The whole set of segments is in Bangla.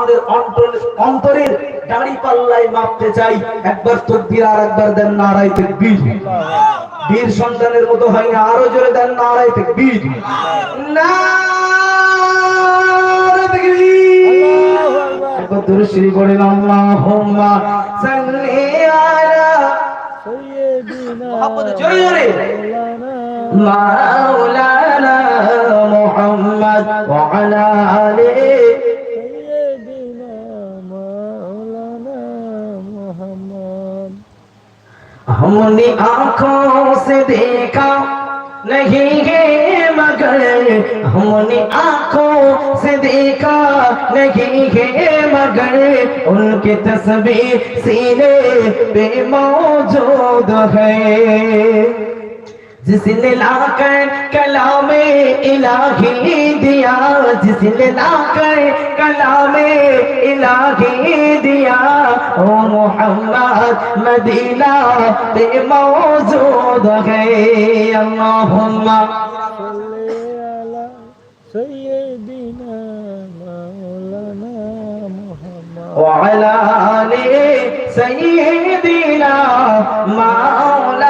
আমাদের অন্তর- অন্তরের দাড়ি পাল্লায় মাপতে চাই। একবার তকবীর আর একবার দেন নারাই তাকবীর। বীর সন্তানের মতো হয় না আরও জোরে দেন নারাই তাকবীর। তাকবীর। একবার দূরে শ্রী বলেন আল্লাহুম্মা সাল্লি আলা মোহাম্মদ জোরে জোরে। মাওলানা মুহাম্মদ ওয়া আলা আলিহি हमने आँखों से देखा नहीं है, मगर हमने आँखों से देखा नहीं है, मगर उनके तस्वीर सीने पे मौजूद है। जिसने लाकर कलामे इलाही दिया जिसने लाकर कलामे इलाही दिया ओ मोहम्मद मदीना पे मौजूद है अल्लाहुम्मा सैयदना मौलाना मोहम्मद वअला आले सैयदना मौलाना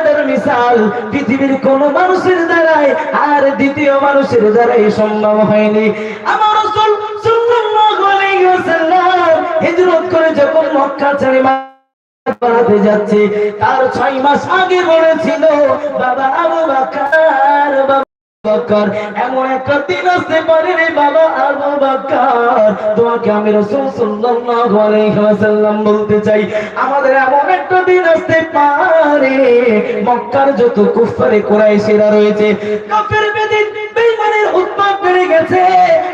মিসাল পৃথিবীর কোন মানুষের দ্বারাই আর দ্বিতীয় মানুষের দ্বারাই সম্ভব হয়নি। আমার হিজরত করে যখন মক্কা ছেড়ে যাচ্ছে, তার ছয় মাস আগে বলেছিল, বাবা, আবু বাবা যত কুফারে রয়েছে বেড়ে গেছে।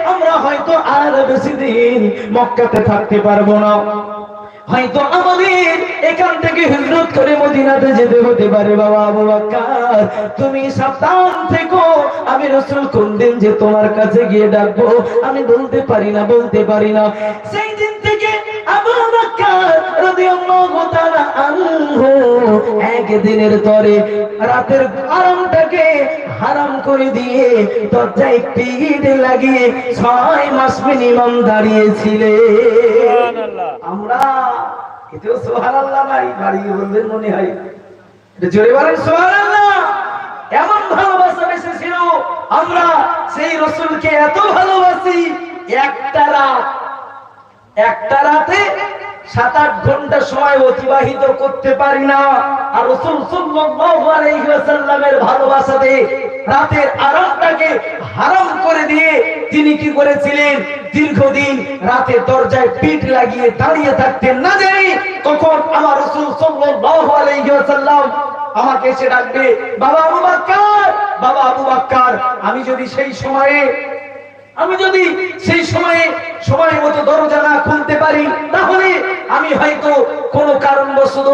আমরা হয়তো আর বেশি দিন মক্কাতে থাকতে পারব না। হয়তো আমাদের এখান থেকে হিজরত করে মদিনাতে যেতে হতে পারে বাবা আবু বকর তুমি সাবধান থেকো, আমি রাসূল কোন দিন যে তোমার কাছে গিয়ে ডাকবো, আমি বলতে পারি না, বলতে পারি না। সেই দিন রাদিয়াল্লাহু তাআলা আনহু একদিনের তরে রাতের আরামটাকে হারাম করে দিয়ে দরজায় পিঠ লাগিয়ে ছয় মাস মিনিমাম দাঁড়িয়েছিলেন আমরা এতেও সুবহানাল্লাহ নাই দাঁড়িয়ে বলবেন মনে হয়। এটা জোরে বলেন সুবহানাল্লাহ। এমন ভালোবাসা এসেছিল আমরা সেই রসুলকে এত ভালোবাসি একটা রাত একটা রাতে সাত আট ঘণ্টা সময় অতিবাহিত করতে পারি না। আর রসুল আলাইহি ভালোবাসাতে রাতের আরামটাকে হারাম করে দিয়ে তিনি কি করেছিলেন? দীর্ঘদিন রাতে দরজায় পিঠ লাগিয়ে দাঁড়িয়ে থাকতেন না জানি কখন আমার রসুল সাল্লাল্লাহু আমাকে এসে ডাকবে, বাবা আবু বাক্কার, বাবা আবু বাক্কার, আমি যদি সেই সময়ে, আমি যদি সেই সময়ে সময় মতো দরজা না খুলতে পারি, তাহলে আমি হয়তো কোনো কারণবশত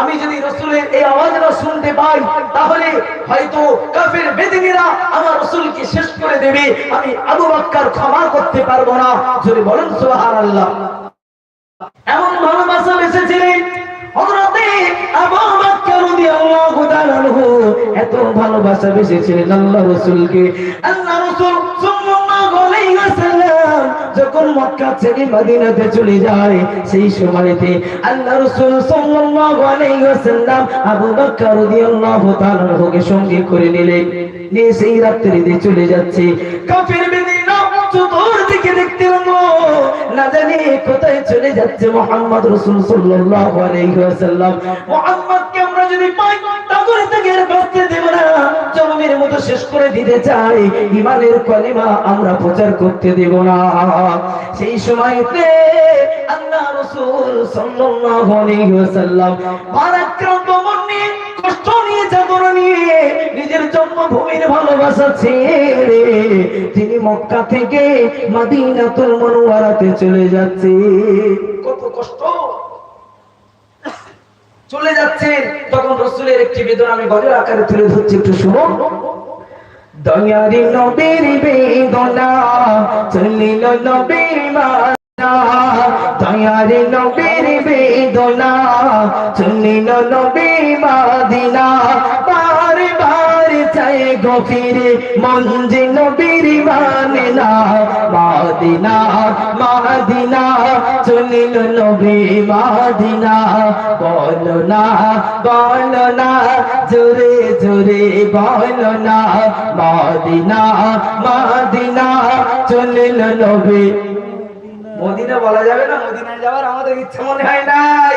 আমি যদি রসুলের এই আওয়াজটা শুনতে পাই, তাহলে হয়তো কাফের বেদিনীরা আমার রসুলকে শেষ করে দেবে। আমি আবু বাক্কার ক্ষমা করতে পারব না। যদি বলেন সুবহানাল্লাহ। এমন ভালোবাসা এসেছিলেন হযরতে আবু বকর রাদিয়াল্লাহু তাআলা এত ভালোবাসা বেসেছিলেন আল্লাহ রাসূলকে। আল্লাহ রসুল যখন মক্কা ছেড়ে মদিনাতে চলে যায়, সেই সময়তে আল্লাহ রাসূল সাল্লাল্লাহু আলাইহি ওয়াসাল্লাম আবু বকর রাদিয়াল্লাহু তাআলা আনহুকে সঙ্গে করে নিলেন নিয়ে সেই রাত্রিতে চলে যাচ্ছে। চতুর্দিকে দেখতে লাগল। না জানি কোথায় চলে যাচ্ছে মোহাম্মদ রসুল সাল্লাল্লাহু আলাইহি ওয়াসাল্লাম। মোহাম্মদকে আমরা যদি পাই আর বাঁচতে দেব না। মতো শেষ করে দিতে চাই। ইমানের আমরা প্রচার করতে দেব না। সেই সময়তে আল্লাহ সাল্লাল্লাহু আলাইহি ওয়াসাল্লাম পরাক্রান্ত নিয়ে, কষ্ট নিয়ে নিয়ে নিজের জন্মভূমির ভালোবাসা ছেড়ে তিনি মক্কা থেকে মদিনাতুল চলে যাচ্ছে। কত কষ্ট। চলে যাচ্ছেন। তখন রসুলের একটি বেদনা আমি গজের আকারে তুলে ধরছি, একটু শুনুন। দয়ারি নবীর বেদনা, চলিল নবীর মানা দয়ারি নবীর বেদনা, চলিল নবীর মাদিনা। মন যে মানে না। মাদিনা মাদিনা চলিল নবী মাদিনা। বলো না বলো না, জোরে জোরে বলো না। মাদিনা মাদিনা চলিল নবী। মদিনা বলা যাবে না, মদিনায় যাওয়ার আমাদের ইচ্ছে মনে হয় নাই।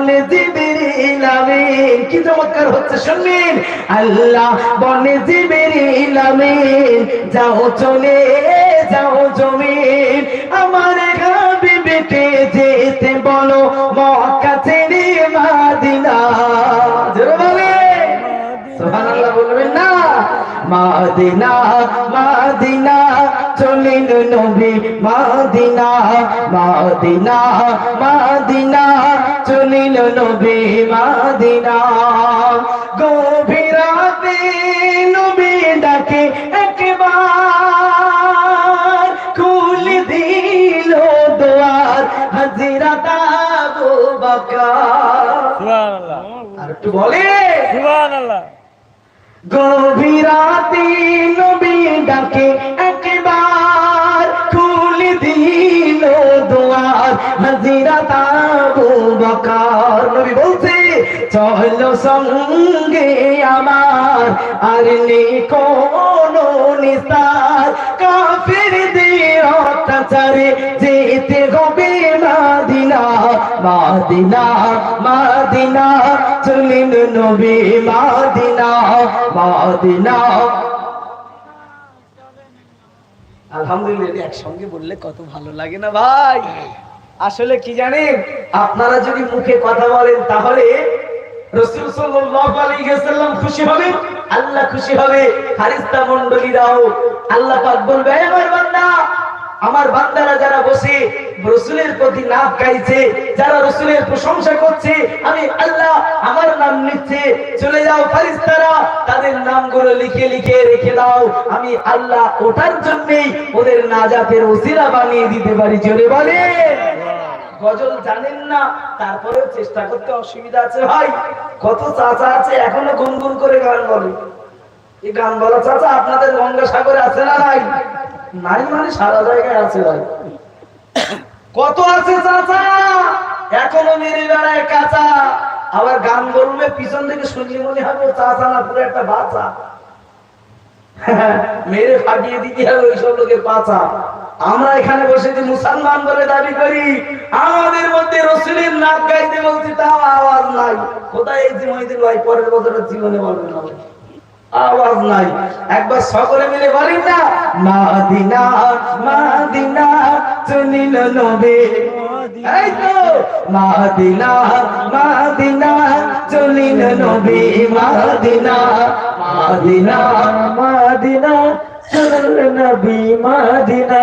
বলে জিবরিল কি চমৎকার হচ্ছে শুনলেন? আল্লাহ যাও চলে, যাও জমিন। আমার গাবি বেটে যেতে বলো? মক্কা ছেড়ে মাদিনা। জোরে বলে সুবহানাল্লাহ বলবেন না। মাদিনা মাদিনা চলিল নবী মাদিনা মাদিনা মাদিনা। চলিল নবী মাদিনা। গভীরাতে নবী ডাকে একবার। খুলে দিল দোয়ার হাজিরা তাবু বকর। সুবহানাল্লাহ। আর একটু বলে সুবহানাল্লাহ। গভীরাতে নবী ডাকে একবার খুলে দিল দোয়ার। হাজিরা তাবু বকর। নবী বলছে, চলো সঙ্গে আমার। আর নেই কোনো নিস্তার। অত্যাচারে যেতে হবে। মাদিনা মাদিনা চলিল নবী মাদিনা মাদিনা। আলহামদুলিল্লাহ বললে কত ভালো লাগে না ভাই। আসলে কি জানেন, আপনারা যদি মুখে কথা বলেন তাহলে রসুল সাল্লাল্লাহু আলাইহি ওয়াসাল্লাম খুশি আল্লাহ খুশি হবে। মণ্ডলীরাও আল্লাহ পাক বলবে আমার বান্দা আমার বান্দারা যারা বসে রসুলের প্রতি নাচ গাইছে, যারা রসুলের প্রশংসা করছে, আমি আল্লাহ আমার নাম নিচ্ছে, চলে যাও ফারিস্তারা তাদের নামগুলো লিখে লিখে রেখে দাও। আমি আল্লাহ ওটার জন্যই ওদের নাজাতের ওসিলা বানিয়ে দিতে পারি, জোরে বলে। গজল জানেন না, তারপরেও চেষ্টা করতে অসুবিধা আছে ভাই। কত চাচা আছে, এখনও গুনগুন করে গান বলে। এই গান বলা চাচা আপনাদের গঙ্গাসাগরে আছে না নাই? নাই মানে সারা জায়গায় আছে ভাই। কত আছে চাচা? এখনও মেরে বেড়ায় কাঁচা। আবার গান পিছন থেকে মনে হবে চাচা না পুরো একটা বাচ্চা। মেরে ফাটিয়ে দিতে হবে ওইসব লোকের পাচা আমরা এখানে বসে যে মুসলমান বলে দাবি করি, আমাদের মধ্যে রসুলের নাক গাইতে বলছি, তাও আওয়াজ নাই। কোথায় এই যে মহিদিন ভাই, পরের বছরের জীবনে বলবে না। আওয়াজ নাই। একবার সকলে মিলে বলেন না, মাদিনা মাদিনা চলিল নবে। এই তো, মাদিনা মাদিনা চলিল নবে, মাদিনা মাদিনা মাদিনা চলিল নবী, মাদিনা।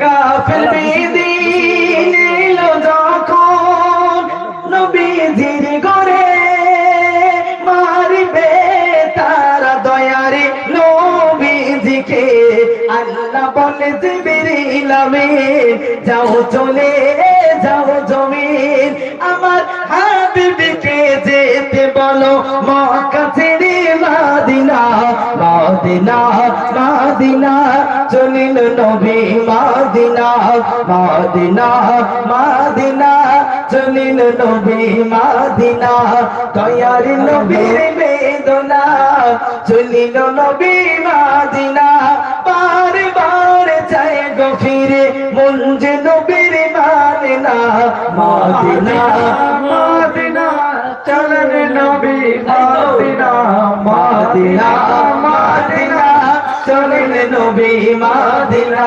কাফের বেদিন আমিন যাও চলে, যাও জমিন। আমার হাবিবকে যেতে বলো, মক্কা ছেড়ে মাদিনা মাদিনা মাদিনা। চলিল নবী মাদিনা মাদিনা মাদিনা। চলিল নবী মাদিনা তয়ারি নবীর বেদনা। চলিল নবী মাদিনা মন যে নবীর মাদিনা মাদিনা মাদিনা, চলেন নবী মাদিনা মাদিনা মাদিনা, চলেন নবী মাদিনা।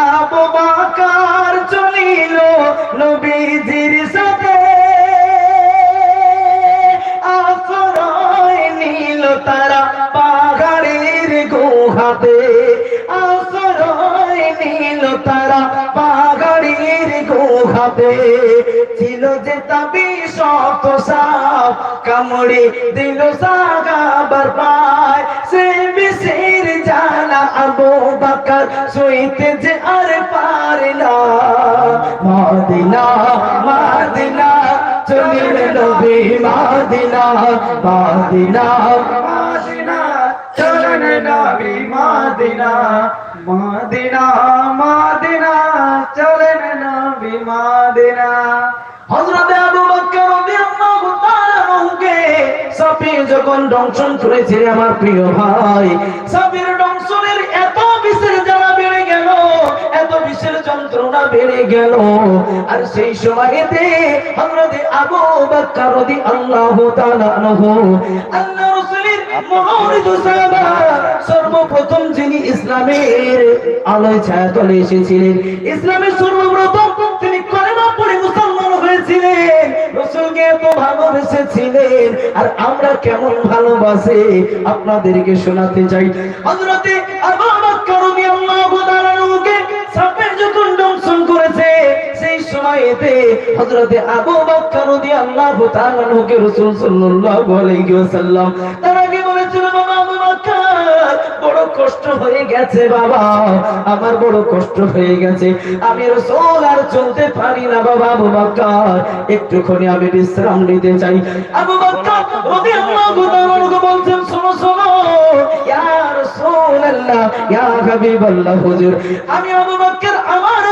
আবু বকর চলিল নবীজির ছিল যে তাবি শত সাপ, কামড়ে দিল সাগাবার পায় সে বিশের জানা আবু বাকার সইতে যে আর পারে না মাদিনা মাদিনা চলিল নবী মাদিনা মাদিনা মাদিনা চলেন নবী আবু বকর রাদিয়াল্লাহু তাআলা যখন দংশন আমার প্রিয় ভাই, সাফির দংশনের এত জ্বালা বেড়ে গেল, এত যন্ত্রণা বেড়ে গেল। আর সেই সময়তে হযরত আবু বকর রাদিয়াল্লাহু তাআলা আল্লাহ রাসূলের সাহাবা সর্বপ্রথম যিনি ইসলামের আলোয় ছায়া তলে এসেছিলেন, ইসলামের সর্বপ্রথম রসুলকে এত আর আমরা কেমন ভালোবাসে? আপনাদেরকে শোনাতে চাই। হজরতে আবু বকর রাদিয়াল্লাহু তাআলা আনহুকে সাপের যখন দংশন করেছে, সেই সময়তে হযরতে আবু বকর রাদিয়াল্লাহু রাসূল সাল্লাল্লাহু আলাইহি ওয়াসাল্লাম তার কষ্ট হয়ে গেছে বাবা। আমার বড় কষ্ট হয়ে গেছে। আমি রসুল আর চলতে পারি না বাবা আবু বকর। একটুখানি আমি বিশ্রাম নিতে চাই। আবু বকর রাদিয়াল্লাহু তাআলা বলছেন, শোনো শোনো, ইয়া রাসূলুল্লাহ, ইয়া হাবিবাল্লাহ হুজুর, আমি আবু বকর আমার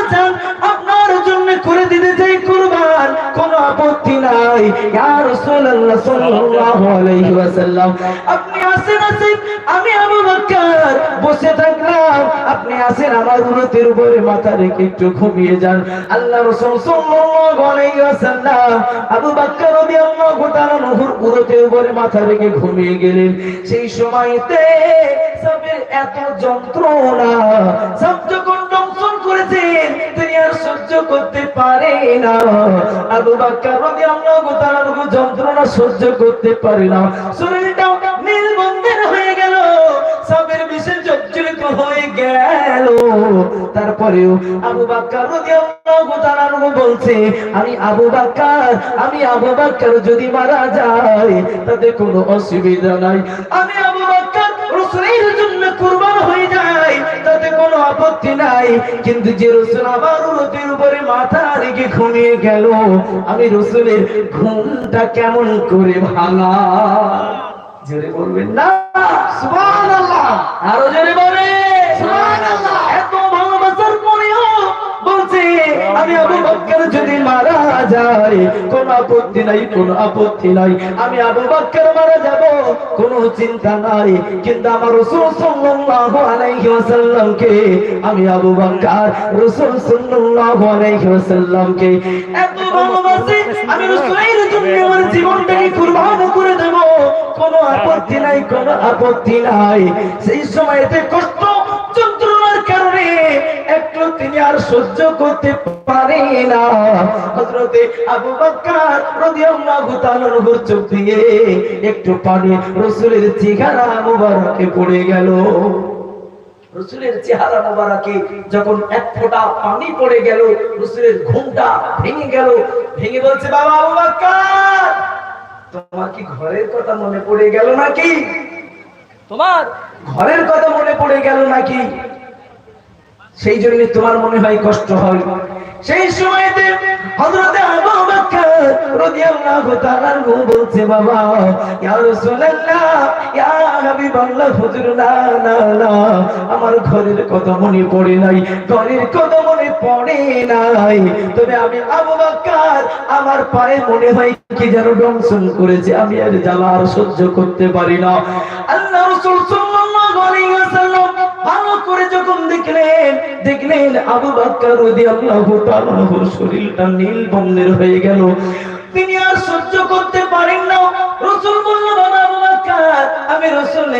কুরবান কোনো আপত্তি নাই। ইয়া রাসূলুল্লাহ সাল্লাল্লাহু আলাইহি ওয়াসাল্লাম, আপনি আসেন আসেন আমি আবু বকর, বসে থাকলাম। আপনি আসেন আমার উরতের উপরে মাথা রেখে একটু ঘুমিয়ে যান। আল্লাহ রাসূল সাল্লাল্লাহু আলাইহি ওয়াসাল্লাম আবু বকর রাদিয়াল্লাহু তাআলা নহর উরতের উপরে মাথা রেখে ঘুমিয়ে গেলেন। সেই সময়তে সবের এত যন্ত্রণা সব যখন করতে পারে না। আবু বকর রাদিয়াল্লাহু তাআলা যন্ত্রণা সহ্য করতে পারে না। শরীরটা নীল বন্ধের হয়ে গেল, সবের বিশেষ হয়ে গেল। তারপরেও আবু বাক্কার রাদিয়াল্লাহু তাআলা আনহু বলছে, আমি আবু বাক্কার আমি আবু বাক্কার যদি মারা যায়, তাতে কোনো অসুবিধা নাই। আমি আবু বাক্কার রাসূলের কুরবান হয়ে যায়, তাতে কোনো আপত্তি নাই। কিন্তু যে রাসূল আমার উরতের উপরে মাথা রেখে ঘুমিয়ে গেল, আমি রাসূলের ঘুমটা কেমন করে ভাঙা জোরে বলবেন না? আরও জোরে বলে আমি আবু বকর যদি মারা কোন আপত্তি নাই, কোন আপত্তি নাই। আমি আবু মারা যাব, কোনো চিন্তা নাই। কিন্তু আমার রাসূল সাল্লাল্লাহু আলাইহি ওয়াসাল্লামকে, আমি আবু সাল্লাল্লাহু আলাইহি ওয়াসাল্লামকে এত ভালোবাসি, আমি জন্য আমার জীবনটাকে কুরবান করে দেব। কোনো আপত্তি নাই, কোনো আপত্তি নাই। সেই সময়তে কষ্ট, যন্ত্রণার কারণে একটু তিনি আর সহ্য করতে পারে না। হযরতে আবু বকর রাদিয়াল্লাহু তাআলার উপর চোখ দিয়ে একটু পানি রাসূলের চেহারা মুবারকে পড়ে গেল। রসুলের চেহারা মোবারকে যখন এক ফোঁটা পানি পড়ে গেল, রসুলের ঘুমটা ভেঙে গেল। ভেঙে বলছে, বাবা আবু বকর, তোমার কি ঘরের কথা মনে পড়ে গেল নাকি? তোমার ঘরের কথা মনে পড়ে গেল নাকি? সেই জন্য তোমার মনে হয় কষ্ট হয়। সেই সময়তে আমার ঘরের কথা মনে পড়ে নাই, ঘরের কথা মনে পড়ে নাই। তবে আমি আবু বকর, আমার পায়ে মনে হয় কি যেন দংশন করেছে, আমি আর জ্বালা আর সহ্য করতে পারি না। আল্লাহ রাসূল করে যখন দেখলেন দেখলেন আবু বাক্কা রদি আল্লাহ শরীরটা নীল বন্ধের হয়ে গেল। তিনি আর সহ্য করতে পারেন না। রসুল বলল বাবা আবু রাসূল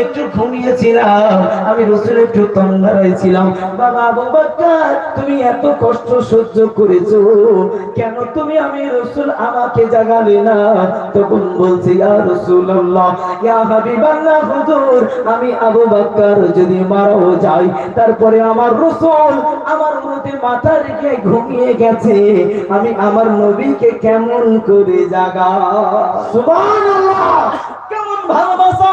একটু ঘুমিয়েছিলাম, আমি রাসূল একটু তন্দ্রায় ছিলাম বাবা আবু বকর তুমি এত কষ্ট সহ্য করেছ, কেন তুমি আমি রাসূল আমাকে জাগালে না? তখন বলছি, ইয়া রাসূলুল্লাহ, ইয়া হাবিবাল্লাহ, হুজুর, আমি আবু বকর যদি মারাও যাই, তারপরে আমার রাসূল আমার মধ্যে মাথা রেখে ঘুমিয়ে গেছে, আমি আমার নবীকে কেমন করে জাগা সুবহানাল্লাহ, কেমন ভালোবাসা?